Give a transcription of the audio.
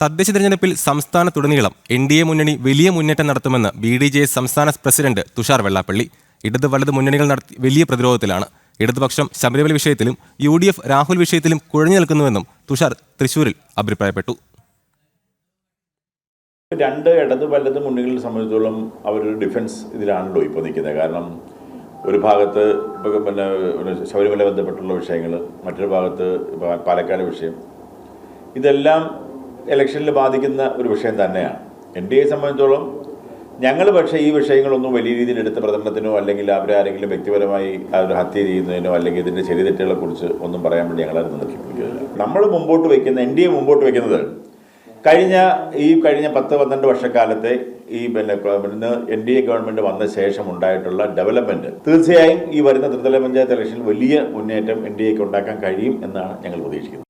തദ്ദേശ തെരഞ്ഞെടുപ്പിൽ സംസ്ഥാനത്തുടനീളം എൻ ഡി എ മുന്നണി വലിയ മുന്നേറ്റം നടത്തുമെന്ന് ബി ഡി ജെ സംസ്ഥാന പ്രസിഡന്റ് തുഷാർ വെള്ളാപ്പള്ളി. ഇടത് വലത് മുന്നണികൾ നടത്തി വലിയ പ്രതിരോധത്തിലാണ്. ഇടതുപക്ഷം ശബരിമല വിഷയത്തിലും യു ഡി എഫ് രാഹുൽ വിഷയത്തിലും കുഴഞ്ഞു നിൽക്കുന്നുവെന്നും തുഷാർ തൃശൂരിൽ അഭിപ്രായപ്പെട്ടു. രണ്ട് ഇടത് വലത് മുന്നണികളെ സംബന്ധിച്ചോളം അവരൊരു ഡിഫൻസ് ഇതിലാണല്ലോ ഇപ്പോൾ നിൽക്കുന്നത്. കാരണം ഒരു ഭാഗത്ത് ഇപ്പോൾ പിന്നെ ശബരിമല ബന്ധപ്പെട്ടുള്ള വിഷയങ്ങൾ മറ്റൊരു ഭാഗത്ത് പാലക്കാട് വിഷയം. ഇതെല്ലാം ഇലക്ഷനിൽ ബാധിക്കുന്ന ഒരു വിഷയം തന്നെയാണ്. എൻ ഡി എയെ സംബന്ധിച്ചോളം ഞങ്ങൾ പക്ഷേ ഈ വിഷയങ്ങളൊന്നും വലിയ രീതിയിൽ എടുത്ത പ്രചരണത്തിനോ അല്ലെങ്കിൽ അവരെ ആരെങ്കിലും വ്യക്തിപരമായി അവർ ഹത്യ ചെയ്യുന്നതിനോ അല്ലെങ്കിൽ ഇതിന്റെ കുറിച്ച് ഒന്നും പറയാൻ വേണ്ടി ഞങ്ങളത് നിൽക്കുന്നില്ല നമ്മൾ മുമ്പോട്ട് വയ്ക്കുന്ന എൻ ഡി എ മുമ്പോട്ട് വയ്ക്കുന്നത് കഴിഞ്ഞ ഈ കഴിഞ്ഞ പത്ത് പന്ത്രണ്ട് വർഷക്കാലത്തെ ഈ പിന്നെ എൻ ഡി എ ഗവൺമെന്റ് വന്ന ശേഷം ഉണ്ടായിട്ടുള്ള ഡെവലപ്മെന്റ് തീർച്ചയായും ഈ വരുന്ന ത്രിതല പഞ്ചായത്ത് ഇലക്ഷനിൽ വലിയ മുന്നേറ്റം എൻ ഡി എക്ക് ഉണ്ടാക്കാൻ കഴിയും എന്നാണ് ഞങ്ങൾ പ്രതീക്ഷിക്കുന്നത്.